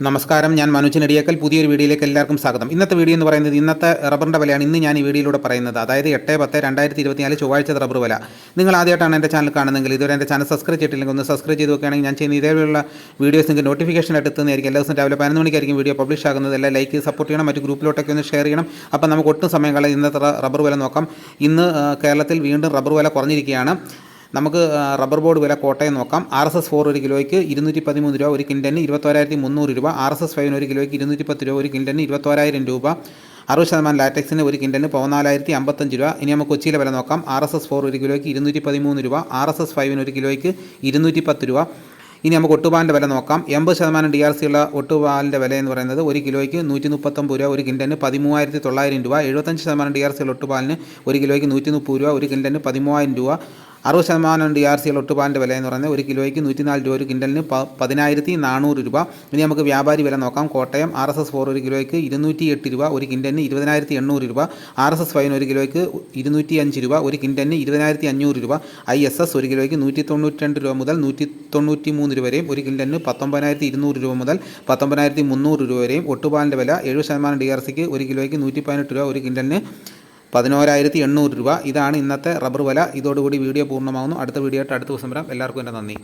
നമസ്കാരം ഞാൻ മനോജ് നെടിയേക്കൽ പുതിയൊരു വീഡിയോയിലേക്ക് എല്ലാവർക്കും സ്വാഗതം. ഇന്നത്തെ വീഡിയോ എന്ന് പറയുന്നത് ഇന്നത്തെ റബ്ബറിന്റെ വിലയാണ്. ഇന്ന് ഞാൻ ഈ വീഡിയോയിലൂടെ പറയുന്നത്. അതായത് എട്ട് പത്ത് രണ്ടായിരത്തി ഇരുപത്തിനാല് ചൊവ്വാഴ്ച റബ്ബർ വില. നിങ്ങൾ ആദ്യമായിട്ടാണ് എന്റെ ചാനൽ കാണുന്നതെങ്കിൽ ഇതുവരെ എന്റെ ചാനൽ സബ്സ്ക്രൈബ് ചെയ്തിട്ടില്ലെങ്കിൽ ഒന്ന് സബ്സ്ക്രൈബ് ചെയ്ത് വെക്കുകയാണെങ്കിൽ ഞാൻ ചെയ്യുന്ന ഇതേപോലുള്ള വീഡിയോസ് നിങ്ങൾക്ക് നോട്ടിഫിക്കേഷൻ എത്തുന്നതായിരിക്കും. എല്ലാ ദിവസം രാവിലെ പതിനൊന്ന് മണിക്കായിരിക്കും വീഡിയോ പബ്ലിഷ് ആകുന്നത്. എല്ലാം ലൈക്ക് സപ്പോർട്ട് ചെയ്യണം. മറ്റു ഗ്രൂപ്പിലോട്ടൊക്കെ ഒന്ന് ഷെയർ ചെയ്യണം. അപ്പോൾ നമുക്ക് ഒട്ടും സമയം ഇന്നത്തെ റബ്ബർ വില നോക്കാം. ഇന്ന് കേരളത്തിൽ വീണ്ടും റബ്ബർ വില കുറഞ്ഞിരിക്കുകയാണ്. നമുക്ക് റബ്ബർ ബോർഡ് വില കോട്ടയം നോക്കാം. ആർ എസ് എസ് ഫോർ ഒരു കിലോയ്ക്ക് ഇരുന്നൂറ്റി പതിമൂന്ന് രൂപ ഒരു കിൻഡന് ഇരുപത്തോരായിരത്തി മുന്നൂറ് രൂപ. ആർ എസ് എസ് ഫൈവിന് ഒരു കിലോയ്ക്ക് ഇരുന്നൂറ്റി പത്ത് രൂപ ഒരു കിൻഡന് ഇരുപത്തോരായിരം രൂപ. അറുപത് ശതമാനം ലാറ്റക്സിന് ഒരു കിൻഡന് പതിനാലായിരത്തി അമ്പത്തഞ്ച് രൂപ. ഇനി നമുക്ക് കൊച്ചിയിലെ വില നോക്കാം. ആർ എസ് എസ് ഫോർ ഒരു കിലോയ്ക്ക് ഇരുന്നൂറ്റി പതിമൂന്ന് രൂപ. ആർ എസ് എസ് ഫൈവിന് ഒരു കിലോയ്ക്ക് ഇരുന്നൂറ്റി പത്ത് രൂപ. ഇനി നമുക്ക് ഒട്ടുപാലിന്റെ വില നോക്കാം. എൺപത് ശതമാനം ഡി ആർ സി ഉള്ള ഒട്ടുപാലിന്റെ വില എന്ന് പറയുന്നത് ഒരു കിലോയ്ക്ക് നൂറ്റി മുപ്പത്തൊമ്പത് രൂപ ഒരു കിൻഡന് പതിമൂവായിരത്തി തൊള്ളായിരം രൂപ. എഴുപത്തഞ്ച് ശതമാനം ഡി ആർ സി ഉള്ള ഒട്ടുപാലിന് ഒരു കിലോയ്ക്ക് നൂറ്റി മുപ്പത് രൂപ ഒരു കിൻഡന് പതിമൂവായിരം രൂപ. അറുപത് ശതമാനം ഡി ആർ സി ഉള്ള ഒട്ടുപാലിന്റെ വില എന്ന് പറയുന്നത് ഒരു കിലോയ്ക്ക് നൂറ്റിനാല് രൂപ ഒരു കിൻഡലിന് പ പതിനായിരത്തി നാനൂറ് രൂപ. ഇനി നമുക്ക് വ്യാപാരി വില നോക്കാം. Kottayam R S S four ഒരു കിലോയ്ക്ക് ഇരുന്നൂറ്റി എട്ട് രൂപ ഒരു കിൻഡലിന് ഇരുപതിനായിരത്തി എണ്ണൂറ് രൂപ. ആർ എസ് എസ് ഫൈവിന് ഒരു കിലോയ്ക്ക് ഇരുന്നൂറ്റി അഞ്ച് രൂപ ഒരു കിൻഡലിന് ഇരുപതിനായിരത്തി അഞ്ഞൂറ് രൂപ. ഐ എസ് എസ് ഒരു കിലോയ്ക്ക് നൂറ്റി തൊണ്ണൂറ്റി രണ്ട് രൂപ മുതൽ നൂറ്റി തൊണ്ണൂറ്റി മൂന്ന് രൂപ വരെയും ഒരു കിൻഡലിന് പത്തൊമ്പതിനായിരത്തി ഇരുന്നൂറ് രൂപ മുതൽ പത്തൊമ്പതിനായിരത്തി മുന്നൂറ് രൂപ വരെയും. ഒട്ടുപാലിന്റെ വില എഴുപത് ശതമാനം ഡി ആർ സിക്ക് ഒരു കിലോയ്ക്ക് നൂറ്റി പതിനെട്ട് രൂപ ഒരു കിൻഡലിന് പതിനോരായിരത്തി എണ്ണൂറ് രൂപ. ഇതാണ് ഇന്നത്തെ റബ്ബർ വില. ഇതോടുകൂടി വീഡിയോ പൂർണമാകുന്നു അടുത്ത വീഡിയോ ആയിട്ട് അടുത്ത ദിവസം വരാം. എല്ലാവർക്കും എന്റെ നന്ദി.